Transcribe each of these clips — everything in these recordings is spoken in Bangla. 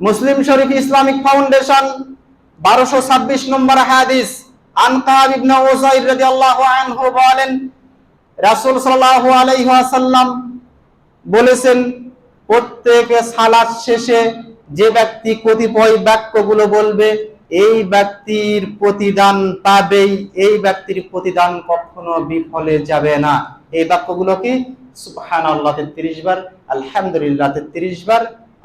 মুসলিম শরীফ ইসলামিক ফাউন্ডেশন, বারোশো ছাব্বিশ নম্বর হাদিস আনকাব ইবনে ওসাইর রাদিয়াল্লাহু আনহু বলেন, রাসূল সাল্লাল্লাহু আলাইহি ওয়াসাল্লাম বলেছেন, প্রত্যেক সালাত শেষে যে ব্যক্তি কতিপয় বাক্যগুলো বলবে, এই ব্যক্তির প্রতিদান পাবেই, এই ব্যক্তির প্রতিদান কখনো বিফলে যাবে না। এই বাক্যগুলো কি? সুবহানাল্লাহ 33 বার, আলহামদুলিল্লাহ 33 বার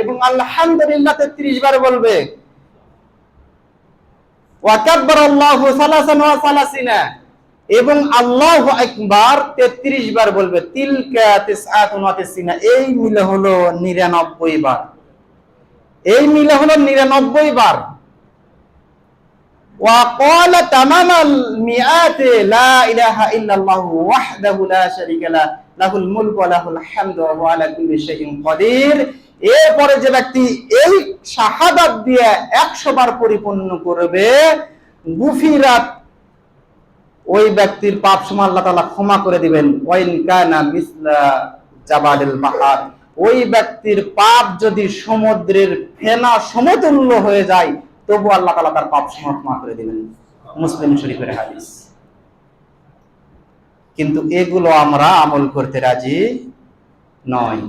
এবং আলহামদুলিল্লাহ তেত্রিশ বার বলবে। এবং আল্লাহ একবার তেত্রিশ বার বলবে এই মিলে হলো নিরানব্বই বার। এই মিলে হলো নিরানব্বই বার। وقال تمام المئات لا إله إلا الله وحده لا شريك লাহুল মুলক লাহুল হামদ ওয়া আলা কুল্লি শাইইন কাদির। এরপরে যে ব্যক্তি এই শাহাদাত দিয়ে 100 বার পরিপূর্ণ করবে, গুফিরাত ওই ব্যক্তির পাপ সম আল্লাহ তাআলা ক্ষমা করে দিবেন। ওয়াইন কানা মিসলা জাবালিল বাহার। ওই ব্যক্তির পাপ যদি সমুদ্রের ফেনা সমতুল্য হয়ে যায় তবু আল্লাহ তাআলা তার পাপ সম ক্ষমা করে দিবেন। মুসলিম শরীফের হাদিস। কিন্তু এগুলো আমরা আমল করতে রাজি নয়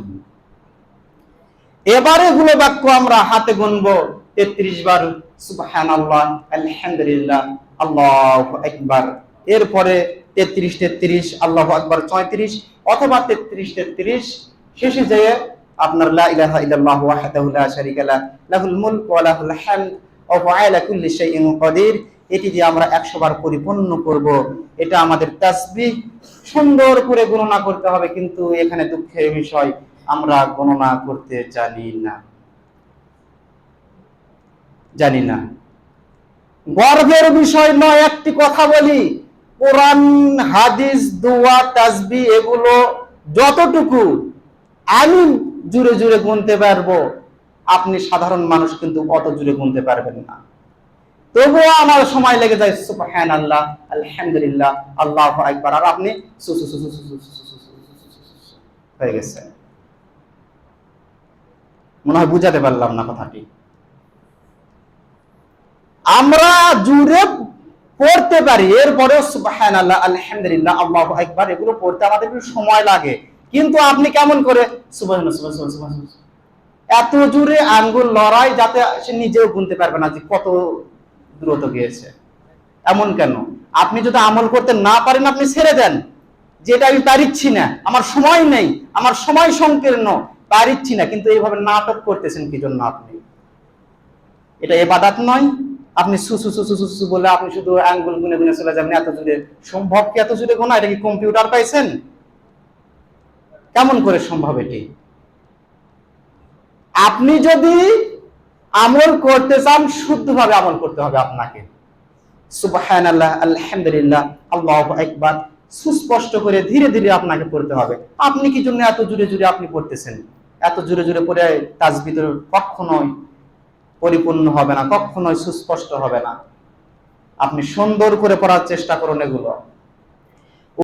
এবার এগুলো বাক্য আমরা হাতে গুনবো। তেত্রিশ বার, সুবহানাল্লাহ, আলহামদুলিল্লাহ, আল্লাহু আকবার। এরপরে তেত্রিশ তেত্রিশ, আল্লাহু আকবার চৌত্রিশ অথবা তেত্রিশ তেত্রিশ, শেষে যেয়ে আপনার লা ইলাহা ইল্লাল্লাহু ওয়াহদাহু লা, লাহুল মুলকু ওয়া লাহুল হামদ, ওয়া হুয়া আলা কুল্লি শাইইন কাদির। এটি দিয়ে আমরা 100 বার পরিপূর্ণ করব, এটা আমাদের তাসবিহ। সুন্দর করে গণনা করতে হবে, কিন্তু এখানে দুঃখের বিষয়, আমরা গণনা করতে জানি না। জানি না। গর্বের বিষয় নয়, একটি কথা বলি। কোরআন, হাদিস, দোয়া তাসবি এগুলো যতটুকু আমি জুড়ে জুড়ে গুনতে পারব, আপনি সাধারণ মানুষ কিন্তু অত জুড়ে গুনতে পারবেন না। তবুও আমার সময় লেগে যায় সুবহান আল্লাহ আলহামদুলিল্লাহ আল্লাহ একবার আর আপনি হয়ে গেছে মনে হয় বুঝাতে পারলাম না কথাটি আমরা জুড়ে পড়তে পারি এরপরেও আল্লাহ আলহামদুলিল্লাহ আল্লাহ একবার এগুলো পড়তে আমাদের সময় লাগে কিন্তু আপনি কেমন করে এত জুড়ে আঙ্গুল লড়াই যাতে সে নিজেও গুনতে পারবে না যে কত দ্রুত গিয়েছে। এমন কেন? আপনি যদি আমল করতে না পারেন, আপনি ছেড়ে দেন। যেটা আমি পারিচ্ছি না, আমার সময় নেই, আমার সময় সংকীর্ণ, পারিচ্ছি না। কিন্তু এইভাবে নাটক করতেছেন কি জন্য আপনি? এটা এবাদাত নয়। আপনি সুসু সুসু সুসু বলে আপনি শুধু আঙ্গুল গুনে গুনে চলে যাবেন এত জুড়ে সম্ভব কি এত জুড়ে গোনা? এটা কি কম্পিউটার পাইছেন? কেমন করে সম্ভব এটি? আপনি যদি আমল করতে চান, শুদ্ধভাবে আমল করতে হবে আপনাকে। আলহামদুলিল্লাহ, আল্লাহু আকবার। সুস্পষ্ট করে ধীরে ধীরে আপনাকে পড়তে হবে। আপনি কি জন্য এত জুড়ে জুড়ে আপনি পড়তেছেন? এত জুড়ে জুড়ে পড়ে তাজবিদ কখনোই পরিপূর্ণ হবে না, কখনোই সুস্পষ্ট হবে না। আপনি সুন্দর করে পড়ার চেষ্টা করুন এগুলো।